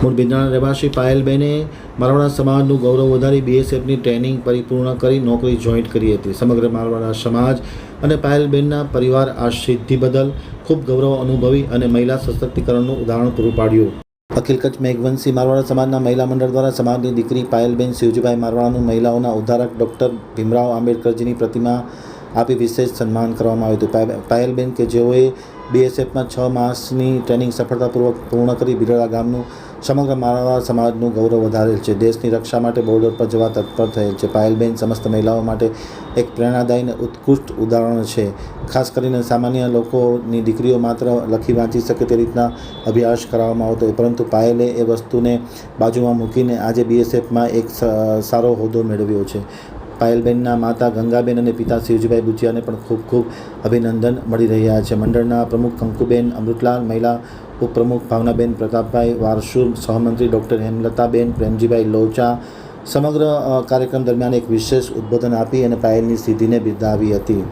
મૂળ બિંદ્રાના રહેવાસી પાયલબેને મારવાડા સમાજનું ગૌરવ વધારી બીએસએફની ટ્રેનિંગ પરિપૂર્ણ કરી નોકરી જોઈન્ટ કરી હતી. સમગ્ર મારવાડા સમાજ અને પાયલબેનના પરિવાર આ સિદ્ધિ બદલ ખૂબ ગૌરવ અનુભવી અને મહિલા સશક્તિકરણનું ઉદાહરણ પૂરું પાડ્યું. અખિલ કચ્છ મેઘવંશી મારવાડા સમાજના મહિલા મંડળ દ્વારા સમાજની દીકરી પાયલબેન શિવજીભાઈ મારવાડાનું મહિલાઓના ઉદ્ધારક ડૉક્ટર ભીમરાવ આંબેડકરજીની પ્રતિમા આપી વિશેષ સન્માન કરવામાં આવ્યું હતું. પાયલબેન કે જેઓએ બીએસએફમાં છ માસની ટ્રેનિંગ સફળતાપૂર્વક પૂર્ણ કરી બિરડા ગામનું સમગ્ર મારવાડ સમાજનું ગૌરવ વધારેલ છે. દેશની રક્ષા માટે બોર્ડર પર જવા તત્પર થયેલ છે. પાયલબેન સમસ્ત મહિલાઓ માટે એક પ્રેરણાદાયી અને ઉત્કૃષ્ટ ઉદાહરણ છે. ખાસ કરીને સામાન્ય લોકોની દીકરીઓ માત્ર લખી વાંચી શકે તે રીતના અભ્યાસ કરાવવામાં આવતો પરંતુ પાયલે એ વસ્તુને બાજુમાં મૂકીને આજે બીએસએફમાં એક સારો હોદ્દો મેળવ્યો છે. પાયલબેનના માતા ગંગાબેન અને પિતા શિવજીભાઈ બુચિયાને પણ ખૂબ ખૂબ અભિનંદન મળી રહ્યા છે. મંડળના પ્રમુખ કંકુબેન અમૃતલાલ, મહિલા ઉપપ્રમુખ ભાવનાબેન પ્રતાપભાઈ, વારસુર સહમંત્રી ડૉક્ટર હેમલતાબેન, પ્રેમજીભાઈ લોચા સમગ્ર કાર્યક્રમ દરમિયાન એક વિશેષ ઉદ્બોધન આપી અને પાયલની સિદ્ધિને બિરદાવી હતી.